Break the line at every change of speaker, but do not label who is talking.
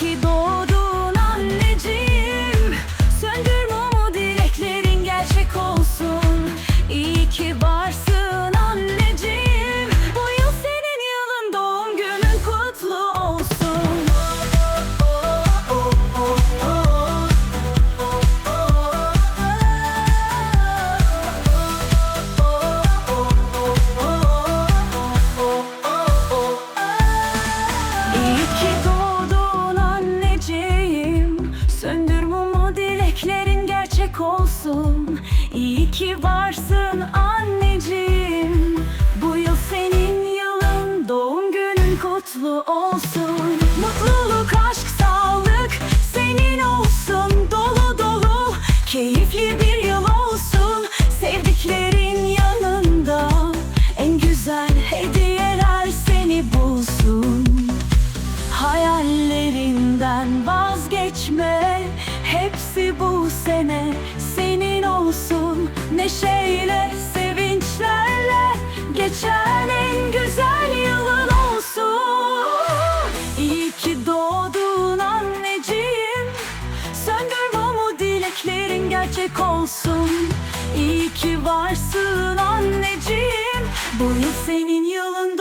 ki doğdun anneciğim. Söndür mumu dileklerin gerçek olsun. İyi ki varsın anneciğim. Bu yıl senin yılın doğum günün kutlu olsun. İyi ki Dileklerin gerçek olsun. İyi ki varsın anneciğim. Bu yıl senin yılın Doğum günün kutlu olsun. Mutluluk, aşk, sağlık Senin olsun. Dolu dolu Keyifli bir yıl olsun. Sevdiklerin yanında En güzel hediyeler Seni bulsun. Hayallerinden vazgeçme sene senin olsun. Neşeyle, sevinçlerle geçen en güzel yılın olsun. İyi ki doğdun anneciğim. Söndür mumu dileklerin gerçek olsun. İyi ki varsın anneciğim. Bu yıl senin yılın